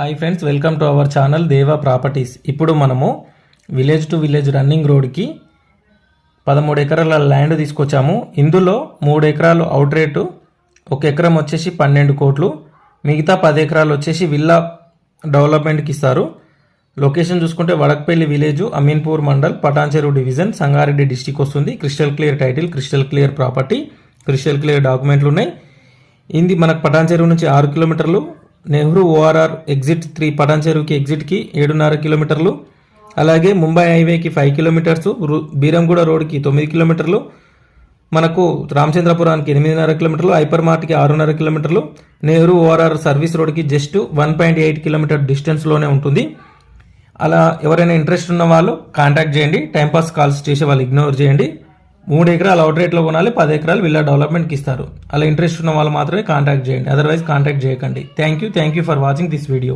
Hi friends welcome to our channel Deva properties ఇప్పుడు మనము village to village running రోడ్కి పదమూడు ఎకరాల ల్యాండ్ తీసుకొచ్చాము. ఇందులో మూడు ఎకరాలు అవుట్ రేటు ఒక ఎకరం వచ్చేసి పన్నెండు కోట్లు మిగతా పది ఎకరాలు వచ్చేసి విల్లా డెవలప్మెంట్కి ఇస్తారు. లొకేషన్ చూసుకుంటే Vadakpalli village Ameenpur mandal Patancheru division Sangareddy district వస్తుంది. Crystal clear title crystal clear property crystal clear డాక్యుమెంట్లు ఉన్నాయి. ఇది మనకు పటాన్చెరువు నుంచి ఆరు కిలోమీటర్లు Nehru ORR exit three Patan చెరువుకి ఎగ్జిట్కి ఏడున్నర కిలోమీటర్లు అలాగే ముంబై హైవేకి ఫైవ్ కిలోమీటర్స్ రు- బీరంగూడ రోడ్కి తొమ్మిది కిలోమీటర్లు మనకు రామచంద్రపురానికి ఎనిమిదిన్నర కిలోమీటర్లు హైపర్ మార్ట్కి ఆరున్నర కిలోమీటర్లు నెహ్రూ ఓఆర్ఆర్ సర్వీస్ రోడ్కి just one point eight kilometre డిస్టెన్స్లోనే ఉంటుంది. అలా ఎవరైనా ఇంట్రెస్ట్ ఉన్న వాళ్ళు కాంటాక్ట్ చేయండి టైంపాస్ కాల్స్ చేసే వాళ్ళు ఇగ్నోర్ చేయండి. మూడు ఎకరాలు అవుట్ రేట్లో కొనాలి పది ఎకరాలు విల్లా డెవలప్మెంట్కి ఇస్తారు. అలా ఇంట్రెస్ట్ ఉన్న వాళ్ళు మాత్రమే కాంటాక్ట్ చేయండి. అదర్వైజ్ కాంటాక్ట్ చేయకండి. Thank you thank you for watching this video